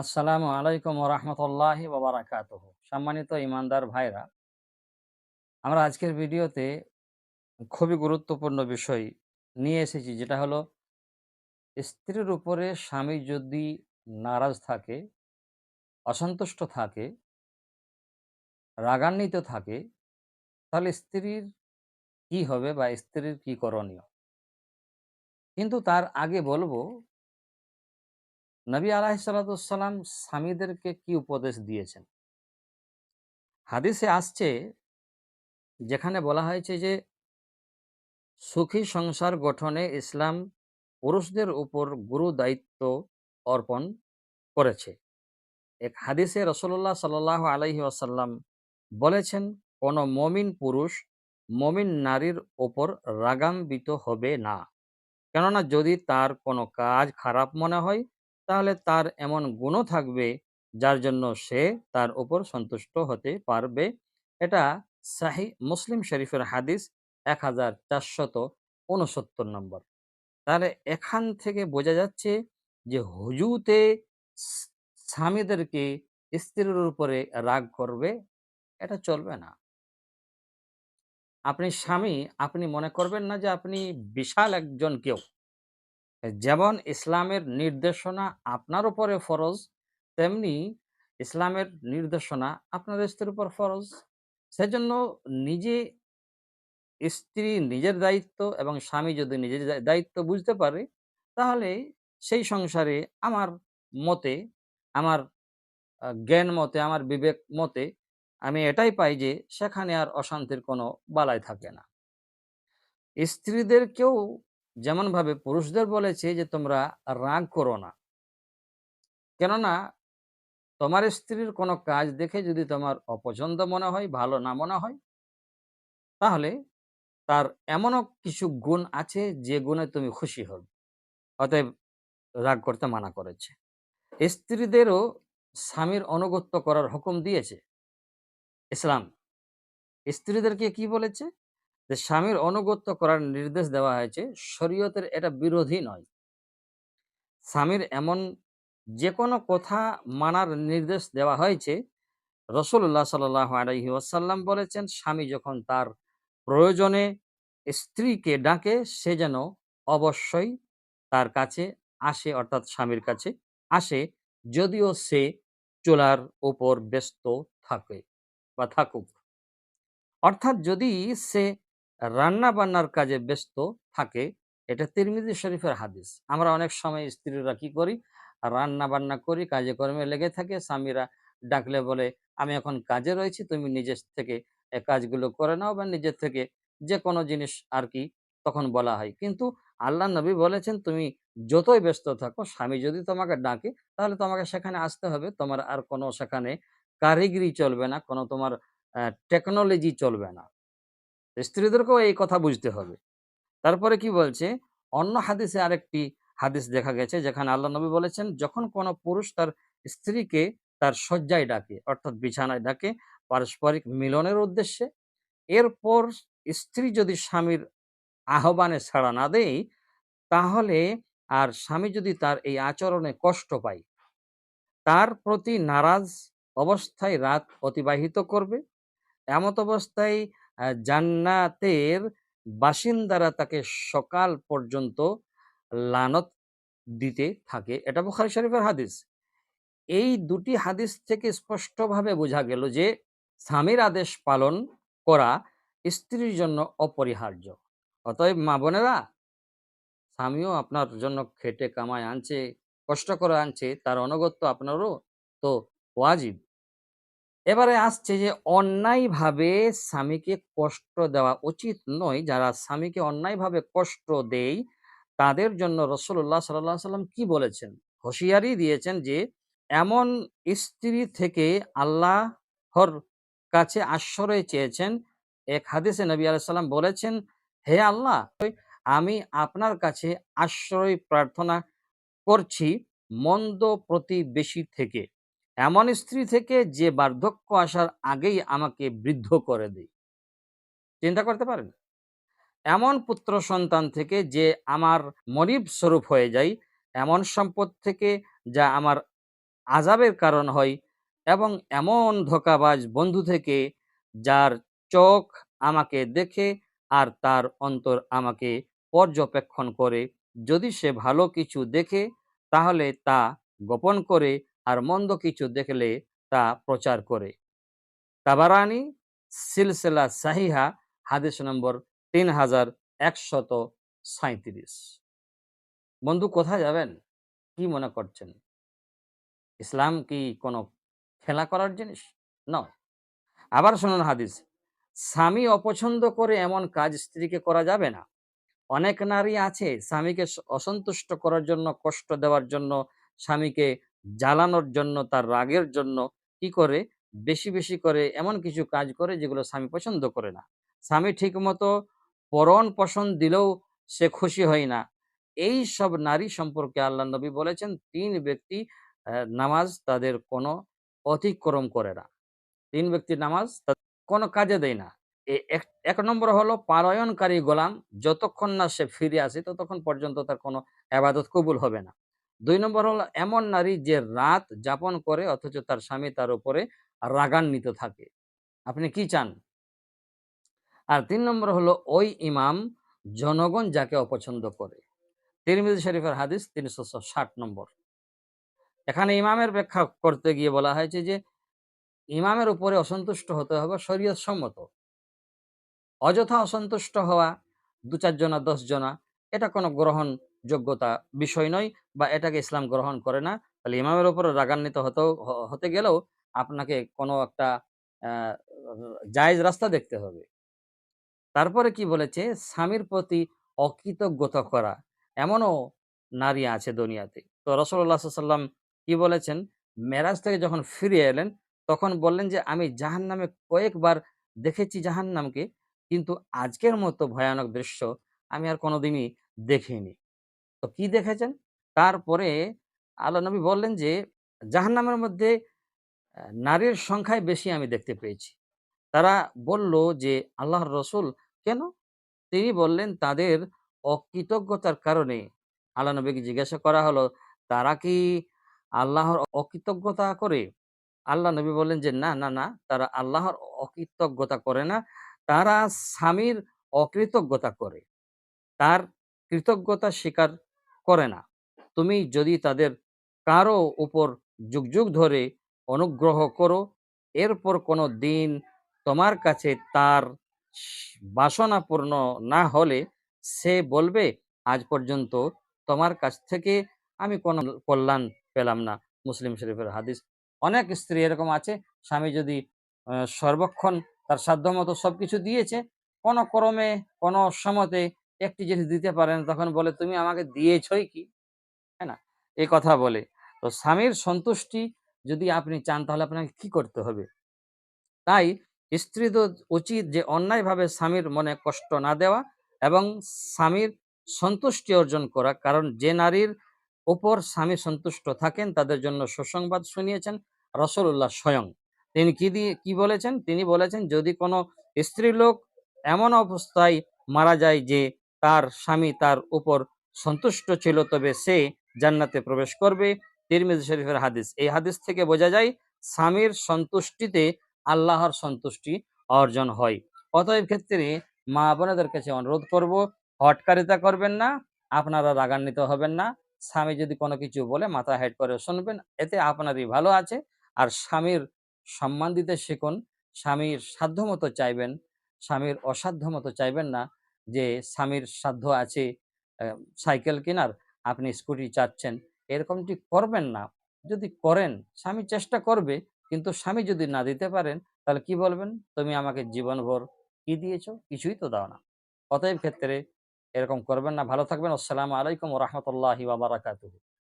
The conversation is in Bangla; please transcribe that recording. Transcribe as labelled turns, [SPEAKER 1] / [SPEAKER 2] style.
[SPEAKER 1] আসসালামু আলাইকুম রহমতুল্লাহি বারাকাত সম্মানিত ইমানদার ভাইরা, আমরা আজকের ভিডিওতে খুবই গুরুত্বপূর্ণ বিষয় নিয়ে এসেছি, যেটা হলো স্ত্রীর উপরে স্বামী যদি নারাজ থাকে, অসন্তুষ্ট থাকে, রাগান্বিত থাকে, তাহলে স্ত্রীর কি হবে বা স্ত্রীর কি করণীয়? কিন্তু তার আগে বলব নবী আলাহিসাল্লাম স্বামীদেরকে কি উপদেশ দিয়েছেন? হাদিসে আসছে, যেখানে বলা হয়েছে যে, সুখী সংসার গঠনে ইসলাম পুরুষদের উপর গুরু দায়িত্ব অর্পণ করেছে। এক হাদিসে রসল্লাহ সাল আলহি আসাল্লাম বলেছেন, কোন মমিন পুরুষ মমিন নারীর ওপর রাগাম্বিত হবে না। কেননা যদি তার কোনো কাজ খারাপ মনে হয় তাহলে তার এমন গুণও থাকবে, যার জন্য সে তার উপর সন্তুষ্ট হতে পারবে। এটা সাহি মুসলিম শরীফের হাদিস এক হাজার চারশত উনসত্তর নম্বর। তাহলে এখান থেকে বোঝা যাচ্ছে যে হুজুতে স্বামীদেরকে স্ত্রীর উপরে রাগ করবে, এটা চলবে না। আপনি স্বামী, আপনি মনে করবেন না যে আপনি বিশাল একজন কেউ। যেমন ইসলামের নির্দেশনা আপনার উপরে ফরজ, তেমনি ইসলামের নির্দেশনা আপনার স্ত্রীর উপর ফরজ। সেজন্য নিজে স্ত্রী নিজের দায়িত্ব এবং স্বামী যদি নিজের দায়িত্ব বুঝতে পারে, তাহলে সেই সংসারে আমার মতে, আমার জ্ঞান মতে, আমার বিবেক মতে আমি এটাই পাই যে সেখানে আর অশান্তির কোনো বালাই থাকে না। স্ত্রীদেরকেও যেমনভাবে পুরুষদের বলেছে যে, তোমরা রাগ করো না। কেননা, তোমার স্ত্রীর কোনো কাজ দেখে যদি তোমার অপছন্দ মনে হয়, ভালো না মনে হয়, তাহলে তার এমনও কিছু গুণ আছে যে গুণে তুমি খুশি হবে অতএব রাগ করতে মানা করেছে। স্ত্রীদেরও স্বামীর অনুগত্য করার হুকুম দিয়েছে। ইসলাম, স্ত্রীদেরকে কি বলেছে? যে স্বামীর অনুগত্য করার নির্দেশ দেওয়া হয়েছে, শরীয়তের এটা বিরোধী নয়। স্বামীর এমন যে কোনো কথা মানার নির্দেশ দেওয়া হয়েছে রসুল্লাহ সাল আলহি ওয়াসাল্লাম বলেছেন, স্বামী যখন তার প্রয়োজনে স্ত্রীকে ডাকে, সে যেন অবশ্যই তার কাছে আসে, অর্থাৎ স্বামীর কাছে আসে, যদিও সে চুলার উপর ব্যস্ত থাকে বা থাকুক। অর্থাৎ যদি সে রান্না বান্নার কাজে ব্যস্ত থাকে, এটা তিরমিজি শরীফের হাদিস। আমরা অনেক সময় স্ত্রীরা কি করি? রান্না বান্না করি, কাজে কর্মে লেগে থাকে, স্বামীরা ডাকলে বলে, আমি এখন কাজে রয়েছি, তুমি নিজের থেকে কাজগুলো করে নাও বা নিজের থেকে যে কোনো জিনিস আর কি তখন বলা হয়। কিন্তু আল্লাহ নবী বলেছেন, তুমি যতই ব্যস্ত থাকো, স্বামী যদি তোমাকে ডাকে, তাহলে তোমাকে সেখানে আসতে হবে। তোমার আর কোনো সেখানে কারিগরি চলবে না, কোনো তোমার টেকনোলজি চলবে না। স্ত্রীদেরকেও এই কথা বুঝতে হবে। তারপরে কি বলছে? অন্য হাদিসে আরেকটি হাদিস দেখা গেছে, যেখানে আল্লাহ নবী বলেছেন, যখন কোনো পুরুষ তার স্ত্রীকে তার শয্যায় ডাকে, অর্থাৎ বিছানায় ডাকে পারস্পরিক মিলনের উদ্দেশ্যে, এরপর স্ত্রী যদি স্বামীর আহ্বানে ছাড়া না দেয়, তাহলে আর স্বামী যদি তার এই আচরণে কষ্ট পায়, তার প্রতি নারাজ অবস্থায় রাত অতিবাহিত করবে। এমত অবস্থায় জান্নাতের বাসিন্দারা তাকে সকাল পর্যন্ত লানত দিতে থাকে। এটা বুখারি শরীফের হাদিস। এই দুটি হাদিস থেকে স্পষ্টভাবে বোঝা গেল যে, স্বামীর আদেশ পালন করা স্ত্রীর জন্য অপরিহার্য। অতএব মা বোনেরা, স্বামীও আপনার জন্য খেটে কামায় আনছে, কষ্ট করে আনছে, তার অনগত্য আপনারও তো ওয়াজিব। এবারে আসছে যে, অন্যায়ভাবে স্বামীকে কষ্ট দেওয়া উচিত নয়। যারা স্বামীকে অন্যায়ভাবে কষ্ট দেয়, তাদের জন্য রসল্লাহ সাল্লাহ সাল্লাম কি বলেছেন? হুঁশিয়ারি দিয়েছেন যে, এমন স্ত্রী থেকে আল্লাহর কাছে আশ্রয় চেয়েছেন। এক হাদিসে নবী আলাইসাল্লাম বলেছেন, হে আল্লাহ, আমি আপনার কাছে আশ্রয় প্রার্থনা করছি মন্দ প্রতিবেশী থেকে। এমন স্ত্রী থেকে যে বার্ধক্য আসার আগেই আমাকে বৃদ্ধ করে দেয়। চিন্তা করতে পারেন? এমন পুত্র সন্তান থেকে যে আমার মরিব স্বরূপ হয়ে যায়, এমন সম্পদ থেকে যা আমার আজাবের কারণ হয়, এবং এমন ধোঁকাবাজ বন্ধু থেকে যার চোখ আমাকে দেখে আর তার অন্তর আমাকে পর্যবেক্ষণ করে, যদি সে ভালো কিছু দেখে, তাহলে তা গোপন করে আর মন্দ কিছু দেখলে তা প্রচার করে। তাবারানি সিলসিলা সাহিহা, হাদিস নম্বর তিন হাজার একশত সাঁত্রিশ বন্ধু, কোথায় যাবেন? কি মনে করছেন? ইসলাম কি কোনো খেলা করার জিনিস? নয় আবার শুনুন হাদিস, স্বামী অপছন্দ করে এমন কাজ স্ত্রীকে করা যাবে না। অনেক নারী আছে স্বামীকে অসন্তুষ্ট করার জন্য, কষ্ট দেওয়ার জন্য স্বামীকে জ্বালানোর জন্য, তার রাগের জন্য কি করে? বেশি বেশি করে এমন কিছু কাজ করে যেগুলো স্বামী পছন্দ করে না। স্বামী ঠিক মতো পরণ পোষণ দিলেও সে খুশি হয় না। এই সব নারী সম্পর্কে আল্লাহ নবী বলেছেন, তিন ব্যক্তি নামাজ তাদের কোনো অতিক্রম করে না। তিন ব্যক্তির নামাজ কোনো কাজে দেয় না। এক নম্বর হলো পারায়ণকারী গোলাম, যতক্ষণ না সে ফিরে আসে, ততক্ষণ পর্যন্ত তার কোনো আবাদত কবুল হবে না। দুই নম্বর হলো, এমন নারী যে রাত যাপন করে অথচ তার স্বামী তার উপরে রাগান্বিত থাকে। আপনি কি চান? আর তিন নম্বর হলো, ওই ইমাম জনগণ যাকে অপছন্দ করে। তিরমিজি শরীফের হাদিস তিনশো ষাট নম্বর। এখানে ইমামের ব্যাখ্যা করতে গিয়ে বলা হয়েছে যে, ইমামের উপরে অসন্তুষ্ট হতে হবে শরীয়ত সম্মত। অযথা অসন্তুষ্ট হওয়া দু চারজনা দশ জনা এটা কোনো গ্রহণ যোগ্যতা বিষয় নয় বা এটাকে ইসলাম গ্রহণ করে না, তাহলে ইমামের উপরে রাগান্বিত হতেও হতে গেলেও আপনাকে কোনো একটা জায়েজ রাস্তা দেখতে হবে। তারপরে কি বলেছে? স্বামীর প্রতি অকৃতজ্ঞতা করা। এমনও নারী আছে দুনিয়াতে। তো রসল্লাহ সাল্লাম কি বলেছেন? মেরাজ থেকে যখন ফিরে এলেন, তখন বললেন যে, আমি জাহান নামে কয়েকবার দেখেছি জাহান নামকে কিন্তু আজকের মতো ভয়ানক দৃশ্য আমি আর কোনোদিনই দেখিনি। তো কি দেখেছেন? তারপরে আল্লাহ নবী বললেন যে, জাহান্নামের মধ্যে নারীর সংখ্যায় বেশি আমি দেখতে পেয়েছি। তারা বলল যে, আল্লাহর রসুল? কেন? তিনি বললেন, তাদের অকৃতজ্ঞতার কারণে। আল্লাহ নবীকে জিজ্ঞাসা করা হলো, তারা কি আল্লাহর অকৃতজ্ঞতা করে? আল্লাহ নবী বললেন যে, না না না, তারা আল্লাহর অকৃতজ্ঞতা করে না। তারা স্বামীর অকৃতজ্ঞতা করে। তার কৃতজ্ঞতা স্বীকার করে না। তুমি যদি তাদের কারও উপর যুগ যুগ ধরে অনুগ্রহ করো, এরপর কোনো দিন তোমার কাছে তার স- বাসনা পূর্ণ না হলে সে বলবে, আজ পর্যন্ত তোমার কাছ থেকে আমি কোনো কল্যাণ পেলাম না। মুসলিম শরীফের হাদিস। অনেক স্ত্রী এরকম আছে, স্বামী যদি সর্বক্ষণ তার সাধ্যমতো সবকিছু দিয়েছে, কোনো ক্রমে, কোনো সময়তে একটি জিনিস দিতে পারে না, তখন বলে, তুমি আমাকে দিয়েছই কি? হ্যাঁ না? এ কথা বলে। তো স্বামীর সন্তুষ্টি যদি আপনি চান, তাহলে আপনাকে কি করতে হবে? তাই স্ত্রী তো উচিত যে, অন্যায়ভাবে স্বামীর মনে কষ্ট না দেওয়া এবং স্বামীর সন্তুষ্টি অর্জন করা। কারণ যে নারীর ওপর স্বামী সন্তুষ্ট থাকেন, তাদের জন্য সুসংবাদ শুনিয়েছেন রসুল্লাহ স্বয়ং। তিনি কি দিয়ে, কি বলেছেন? তিনি বলেছেন, যদি কোনো স্ত্রী লোক এমন অবস্থায় মারা যায় যে তার স্বামী তার উপর সন্তুষ্ট ছিল, তবে সে জান্নাতে প্রবেশ করবে। তিরমিজ শরীফের হাদিস। এই হাদিস থেকে বোঝা যায়, স্বামীর সন্তুষ্টিতে আল্লাহর সন্তুষ্টি অর্জন হয়। অতএব ক্ষেত্রে মা বোনেদের কাছে অনুরোধ করব হটকারিতা করবেন না, আপনারা রাগান্বিত হবেন না। স্বামী যদি কোনো কিছু বলে মাথা হেড করে শুনবেন, এতে আপনারই ভালো আছে। আর স্বামীর সম্মান দিতে শিখুন। স্বামীর সাধ্যমতো চাইবেন, স্বামীর অসাধ্য মতো চাইবেন না। যে স্বামীর সাধ্য আছে সাইকেল কেনার, আপনি স্কুটি চাচ্ছেন এরকমটি করবেন না। যদি করেন, স্বামী চেষ্টা করবে, কিন্তু স্বামী যদি না দিতে পারেন, তাহলে কি বলবেন? তুমি আমাকে জীবনভর কি দিয়েছ? কিছুই তো দাও না। অতএব ক্ষেত্রে এরকম করবেন না। ভালো থাকবেন। আসসালামু আলাইকুম রহমতুল্লাহি বারাকাতুহু।